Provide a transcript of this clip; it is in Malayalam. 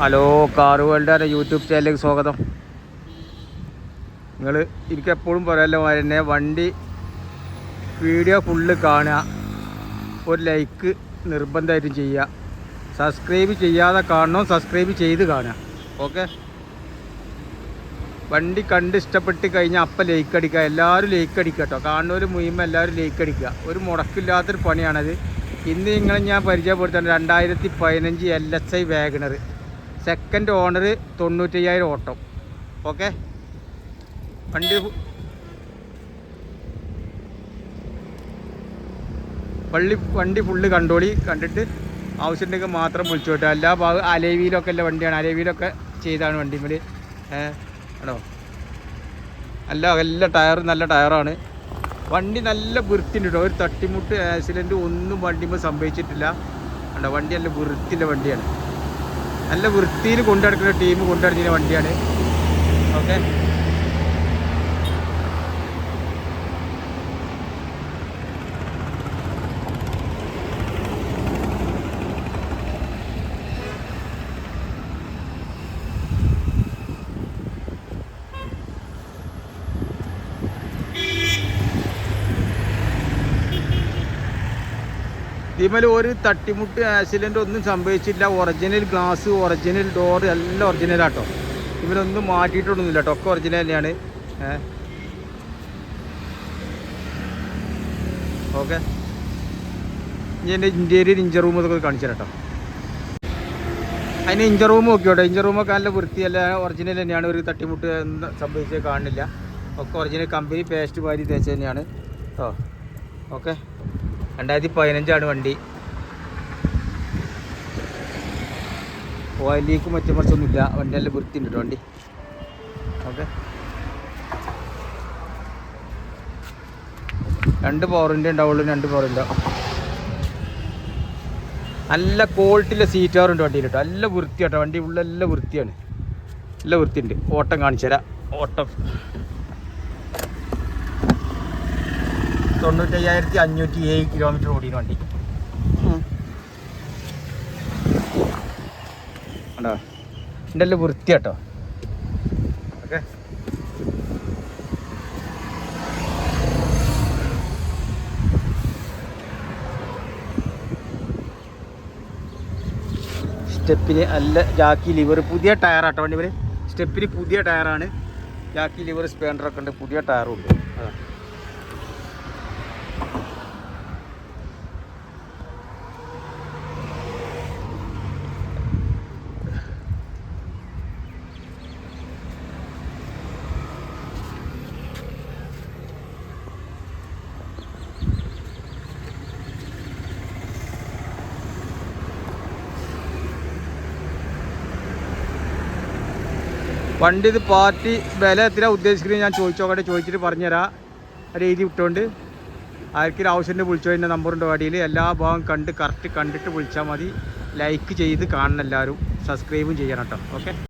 ഹലോ കാർ വേൾഡ് യൂട്യൂബ് ചാനലിലേക്ക് സ്വാഗതം. നിങ്ങൾ എനിക്ക് എപ്പോഴും പറയാമല്ലോ തന്നെ വണ്ടി വീഡിയോ ഫുള്ള് കാണുക ഒരു ലൈക്ക് നിർബന്ധമായിട്ടും ചെയ്യുക. സബ്സ്ക്രൈബ് ചെയ്യാതെ കാണണം സബ്സ്ക്രൈബ് ചെയ്ത് കാണുക. ഓക്കെ വണ്ടി കണ്ട് ഇഷ്ടപ്പെട്ട് കഴിഞ്ഞാൽ അപ്പം ലൈക്ക് അടിക്കുക എല്ലാവരും ലൈക്ക് അടിക്കുക കേട്ടോ. കാണുന്നവർ മുഴുവൻ എല്ലാവരും ലൈക്ക് അടിക്കുക. ഒരു മുടക്കില്ലാത്തൊരു പണിയാണത്. ഇന്ന് നിങ്ങളെ ഞാൻ പരിചയപ്പെടുത്തുന്നത് രണ്ടായിരത്തി പതിനഞ്ച് L S I WagonR second owner തൊണ്ണൂറ്റയ്യായിരം ഓട്ടം. ഓക്കെ വണ്ടി വള്ളി വണ്ടി ഫുള്ള് കണ്ടോളി കണ്ടിട്ട് ആവശ്യമുണ്ടെങ്കിൽ മാത്രം വിളിച്ചു കേട്ടോ. എല്ലാ ഭാഗം അലേവിയിലൊക്കെ ഉള്ള വണ്ടിയാണ്. അലേവിയിലൊക്കെ ചെയ്താണ് വണ്ടിമേൽ ഏഹ് ആണോ? അല്ല നല്ല ടയർ നല്ല ടയറാണ് വണ്ടി നല്ല വൃത്തിയുണ്ട് കേട്ടോ. ഒരു തട്ടിമുട്ട് ആക്സിഡന്റ് ഒന്നും വണ്ടിമ്പോൾ സംഭവിച്ചിട്ടില്ല. കണ്ടോ? വണ്ടി നല്ല വൃത്തിയുള്ള വണ്ടിയാണ്. നല്ല വൃത്തിയിൽ കൊണ്ടുനടക്കുന്ന ടീം കൊണ്ടുനടക്കുന്ന വണ്ടിയാണ്. ഓക്കെ ഇതിമേൽ ഒരു തട്ടിമുട്ട് ആക്സിഡന്റ് ഒന്നും സംഭവിച്ചില്ല ഒറിജിനൽ ഗ്ലാസ് ഒറിജിനൽ ഡോർ എല്ലാം ഒറിജിനലാട്ടോ ഇവരൊന്നും മാറ്റിയിട്ടൊന്നുമില്ല കേട്ടോ ഒക്കെ ഒറിജിനൽ തന്നെയാണ്. ഓക്കെ. ഇനി എന്റെ ഇന്റീരിയർ ഇഞ്ചർ റൂം ഇതൊക്കെ കാണിച്ചു കേട്ടോ അതിന് ഇഞ്ചർ റൂം നോക്കിയോട്ടെ ഇഞ്ചർ റൂമൊക്കെ നല്ല വൃത്തിയല്ല ഒറിജിനൽ തന്നെയാണ്. ഒരു തട്ടിമുട്ട് ഒന്നും സംഭവിച്ചത് കാണുന്നില്ല ഒക്കെ ഒറിജിനൽ കമ്പനി പേസ്റ്റ് വാരി തേച്ച് തന്നെയാണ്. കേട്ടോ ഓക്കെ. രണ്ടായിരത്തി പതിനഞ്ചാണ് വണ്ടി. ഓയിൽ മറ്റു മറിച്ചൊന്നുമില്ല. വണ്ടി നല്ല വൃത്തിയുണ്ട് കേട്ടോ വണ്ടി. ഓക്കെ. രണ്ട് പവറിന്റെ ഉണ്ടാവുള്ളൂ രണ്ട് പവറിന്റെ നല്ല ക്വാളിറ്റിയിലെ സീറ്റാറുണ്ട് വണ്ടിയിൽ കേട്ടോ. നല്ല വൃത്തിയാട്ടോ വണ്ടി. ഉള്ള നല്ല വൃത്തിയാണ്. നല്ല വൃത്തിയുണ്ട്. ഓട്ടം കാണിച്ചു തരാം ഓട്ടം. തൊണ്ണൂറ്റയ്യായിരത്തി അഞ്ഞൂറ്റി ഏഴ് കിലോമീറ്റർ ഓടിയ വണ്ടി. കണ്ടോ? എന്റെ വൃത്തി കേട്ടോ ഓക്കെ. സ്റ്റെപ്പിന് നല്ല ജാക്കി ലിവർ പുതിയ ടയറാട്ടോ വണ്ടി ഇവർ. സ്റ്റെപ്പിന് പുതിയ ടയറാണ്. ജാക്കി ലിവർ സ്പേണ്ടറൊക്കെ ഉണ്ട്. പുതിയ ടയറും ഉണ്ട്. അതാ. വണ്ടി ഇത് പാർട്ടി വില എത്ര ഉദ്ദേശിക്കുന്നത്? ഞാൻ ചോദിച്ചോക്കട്ടെ ചോദിച്ചിട്ട് പറഞ്ഞുതരാം. അത് എഴുതി വിട്ടുകൊണ്ട് ആർക്കൊരു ആവശ്യത്തിന് വിളിച്ചോ എന്റെ നമ്പറുണ്ട് വാടിയിൽ എല്ലാ ഭാഗം കണ്ട് കറക്റ്റ് കണ്ടിട്ട് വിളിച്ചാൽ മതി. ലൈക്ക് ചെയ്ത് കാണണം എല്ലാവരും. സബ്സ്ക്രൈബും ചെയ്യണം കേട്ടോ. ഓക്കെ